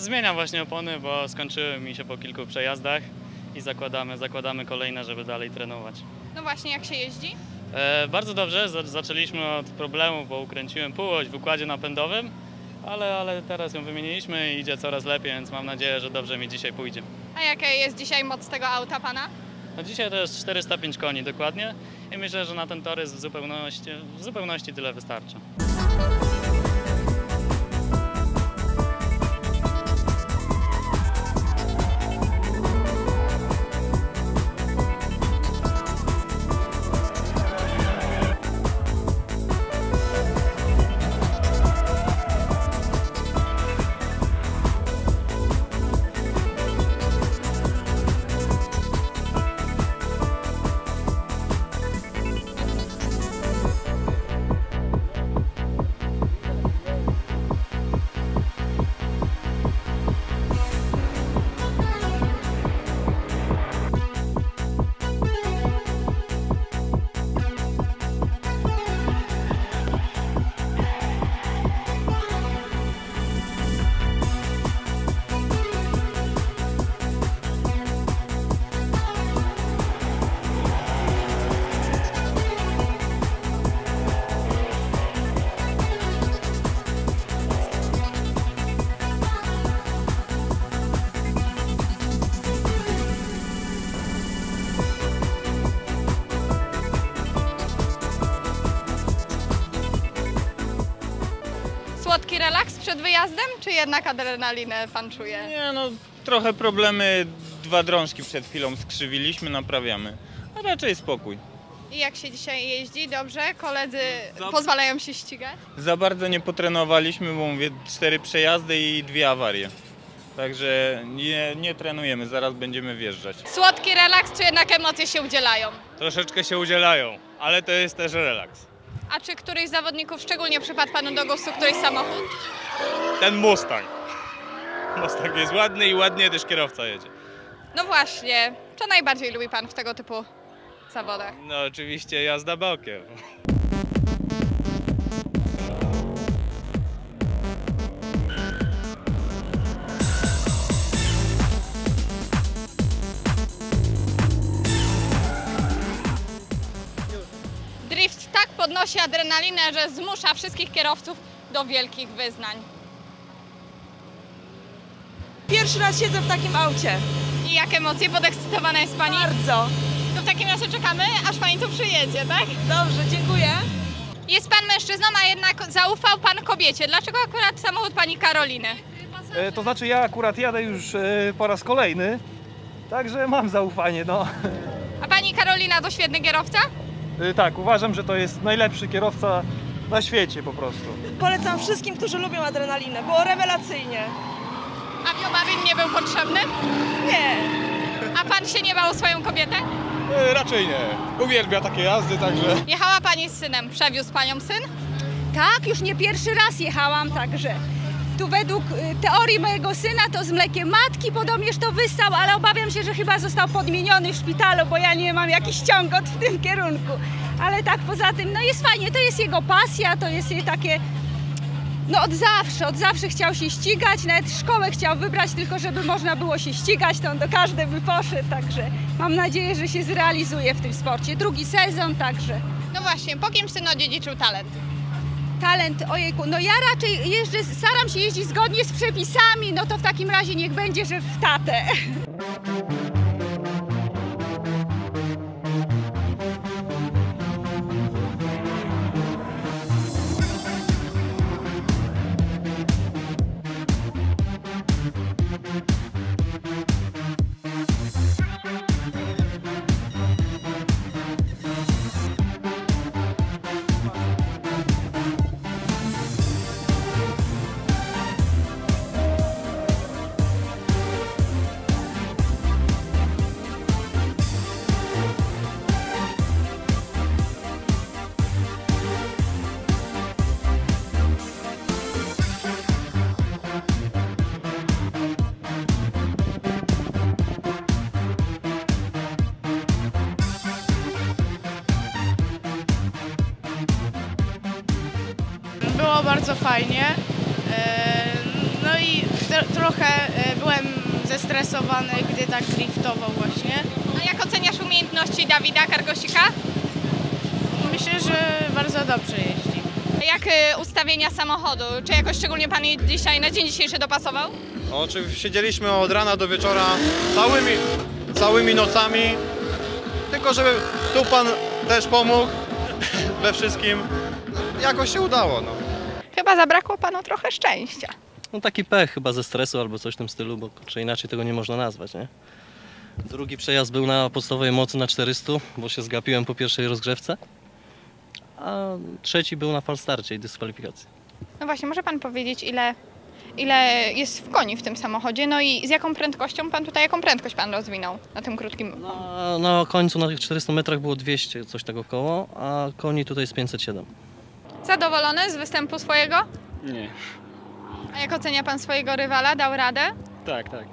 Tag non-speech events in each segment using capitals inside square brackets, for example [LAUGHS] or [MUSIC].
Zmieniam właśnie opony, bo skończyły mi się po kilku przejazdach i zakładamy, zakładamy kolejne, żeby dalej trenować. No właśnie, jak się jeździ? E, bardzo dobrze, za- zaczęliśmy od problemu, bo ukręciłem półoś w układzie napędowym, ale, ale teraz ją wymieniliśmy i idzie coraz lepiej, więc mam nadzieję, że dobrze mi dzisiaj pójdzie. A jaka jest dzisiaj moc tego auta pana? No dzisiaj to jest 405 koni dokładnie i myślę, że na ten tor jest w zupełności, w zupełności tyle wystarcza. Przed wyjazdem, czy jednak adrenalinę pan czuje? Nie no, trochę problemy, dwa drążki przed chwilą skrzywiliśmy, naprawiamy. A raczej spokój. I jak się dzisiaj jeździ? Dobrze? Koledzy Za- pozwalają się ścigać? Za bardzo nie potrenowaliśmy, bo mówię, cztery przejazdy i dwie awarie. Także nie, nie trenujemy, zaraz będziemy wjeżdżać. Słodki relaks, czy jednak emocje się udzielają? Troszeczkę się udzielają, ale to jest też relaks. A czy któryś z zawodników szczególnie przypadł panu do gustu, któryś samochód? Ten Mustang. Mustang jest ładny i ładnie też kierowca jedzie. No właśnie, co najbardziej lubi pan w tego typu zawodach? No oczywiście jazda bokiem. Adrenalinę, że zmusza wszystkich kierowców do wielkich wyznań. Pierwszy raz siedzę w takim aucie. I jak emocje podekscytowana jest pani? Bardzo. To w takim razie czekamy, aż pani tu przyjedzie, tak? Dobrze, dziękuję. Jest pan mężczyzną, a jednak zaufał pan kobiecie. Dlaczego akurat samochód pani Karoliny? E, To znaczy ja akurat jadę już e, po raz kolejny, także mam zaufanie, no. A pani Karolina to świetny kierowca? E, Tak, uważam, że to jest najlepszy kierowca na świecie po prostu. Polecam wszystkim, którzy lubią adrenalinę. Było rewelacyjnie. A Biobawin nie był potrzebny? Nie. A pan się nie bał o swoją kobietę? E, raczej nie. Uwielbia takie jazdy, także... Jechała pani z synem. Przewiózł panią syn? Tak, już nie pierwszy raz jechałam, także tu według y, teorii mojego syna to z mlekiem matki podobnież to wystał, ale obawiam się, że chyba został podmieniony w szpitalu, bo ja nie mam jakiś ciągot w tym kierunku. Ale tak poza tym, no jest fajnie, to jest jego pasja, to jest jej takie, no od zawsze, od zawsze chciał się ścigać, nawet szkołę chciał wybrać, tylko żeby można było się ścigać, to on do każdej by poszedł, także mam nadzieję, że się zrealizuje w tym sporcie. Drugi sezon, także No właśnie, po kim syn odziedziczył talent? Talent, ojejku, no ja raczej jeżdżę, staram się jeździć zgodnie z przepisami, no to w takim razie niech będzie, że w tatę. Bardzo fajnie. E, No i tro- trochę e, byłem zestresowany, gdy tak driftował właśnie. A jak oceniasz umiejętności Dawida Kargosika? Myślę, że bardzo dobrze jeździ. A Jak y, ustawienia samochodu? Czy jakoś szczególnie pan je dzisiaj, na dzień dzisiejszy dopasował? Oczywiście siedzieliśmy od rana do wieczora całymi, całymi nocami, tylko żeby tu pan też pomógł [LAUGHS] we wszystkim. Jakoś się udało. No. Chyba zabrakło panu trochę szczęścia. No taki pech chyba ze stresu albo coś w tym stylu, bo kurczę, inaczej tego nie można nazwać, nie? Drugi przejazd był na podstawowej mocy na 400, bo się zgapiłem po pierwszej rozgrzewce. A trzeci był na falstarcie i dyskwalifikacji. No właśnie, może pan powiedzieć, ile, ile jest w koni w tym samochodzie? No i z jaką prędkością pan tutaj, jaką prędkość pan rozwinął na tym krótkim? A na końcu na tych 400 metrach było 200, coś tego koło, a koni tutaj jest 507. Zadowolony z występu swojego? Nie. A jak ocenia pan swojego rywala? Dał radę? Tak, tak.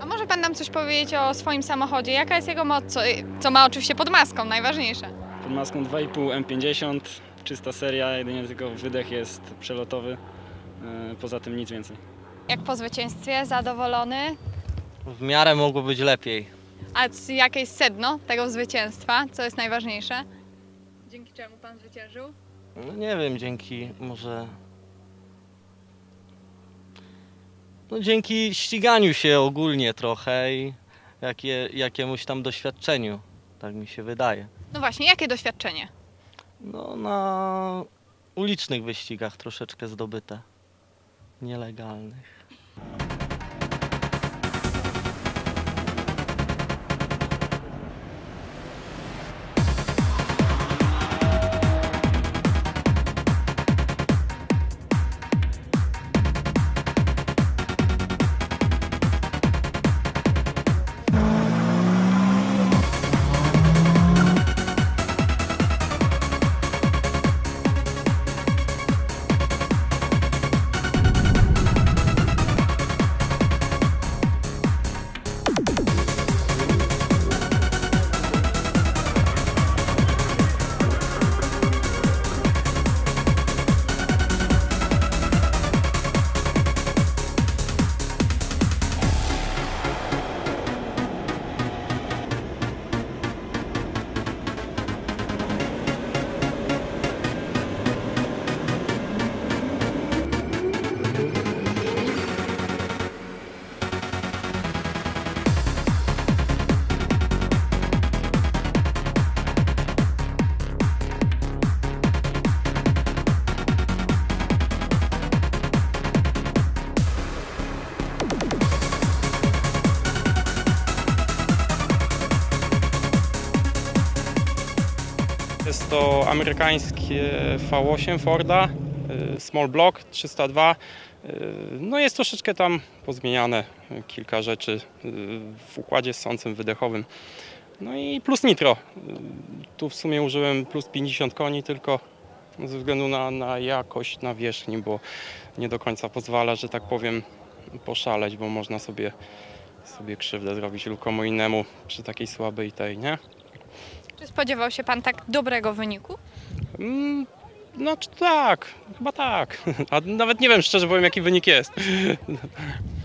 A może pan nam coś powiedzieć o swoim samochodzie? Jaka jest jego moc? Co, co ma oczywiście pod maską, najważniejsze. Pod maską 2,5 M50, czysta seria, jedynie tylko wydech jest przelotowy. Poza tym nic więcej. Jak po zwycięstwie? Zadowolony? W miarę mogło być lepiej. A jakie jest sedno tego zwycięstwa? Co jest najważniejsze? Dzięki czemu pan zwyciężył? No nie wiem, dzięki może... No dzięki ściganiu się ogólnie trochę i jakie, jakiemuś tam doświadczeniu, tak mi się wydaje. No właśnie, jakie doświadczenie? No na ulicznych wyścigach troszeczkę zdobyte, nielegalnych. To amerykańskie V8 Forda, y, small block 302. Y, No jest troszeczkę tam pozmieniane kilka rzeczy y, w układzie ssącym, wydechowym. No i plus nitro. Tu w sumie użyłem plus 50 koni tylko ze względu na, na jakość nawierzchni, bo nie do końca pozwala, że tak powiem, poszaleć, bo można sobie, sobie krzywdę zrobić lub komu innemu przy takiej słabej tej, nie? Czy spodziewał się pan tak dobrego wyniku? Mm, No czy tak, chyba tak. [LAUGHS] A nawet nie wiem szczerze powiem jaki wynik jest.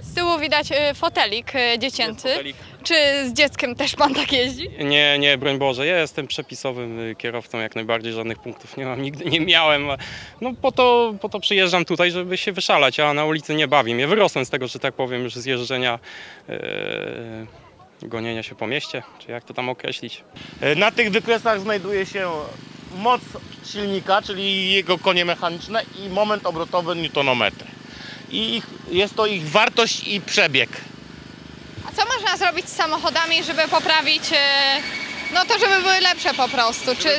Z tyłu widać y, fotelik y, dziecięcy. Czy z dzieckiem też pan tak jeździ? Nie, nie, broń Boże, ja jestem przepisowym y, kierowcą jak najbardziej, żadnych punktów nie mam, [LAUGHS] nigdy nie miałem. No po to, po to przyjeżdżam tutaj, żeby się wyszalać, a na ulicy nie bawi mnie. Wyrosłem z tego, że tak powiem, już z jeżdżenia, yy, gonienia się po mieście, czy jak to tam określić. Na tych wykresach znajduje się moc silnika, czyli jego konie mechaniczne i moment obrotowy newtonometry. I ich, jest to ich wartość i przebieg. A co można zrobić z samochodami, żeby poprawić, y, no to żeby były lepsze po prostu? Czy,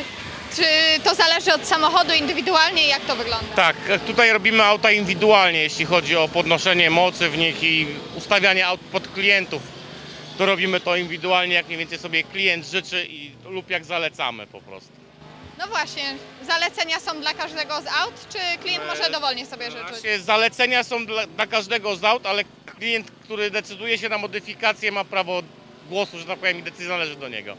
czy to zależy od samochodu indywidualnie? Jak to wygląda? Tak, tutaj robimy auta indywidualnie, jeśli chodzi o podnoszenie mocy w nich i ustawianie aut pod klientów. To robimy to indywidualnie, jak mniej więcej sobie klient życzy i, lub jak zalecamy po prostu. No właśnie, zalecenia są dla każdego z aut, czy klient może dowolnie sobie życzyć? Właśnie zalecenia są dla, dla każdego z aut, ale klient, który decyduje się na modyfikację ma prawo głosu, że tak powiem, i decyzja należy do niego.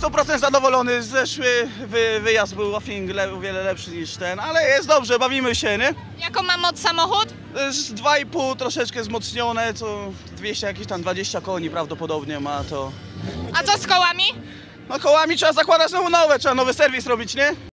100% zadowolony. Zeszły wy, wyjazd był o le, o wiele lepszy niż ten, ale jest dobrze, bawimy się, nie? Jaką ma moc samochód? To jest 2,5 troszeczkę wzmocnione, co 200 jakieś tam 20 koni prawdopodobnie ma to. A co z kołami? No kołami trzeba zakładać znowu nowe, trzeba nowy serwis robić, nie?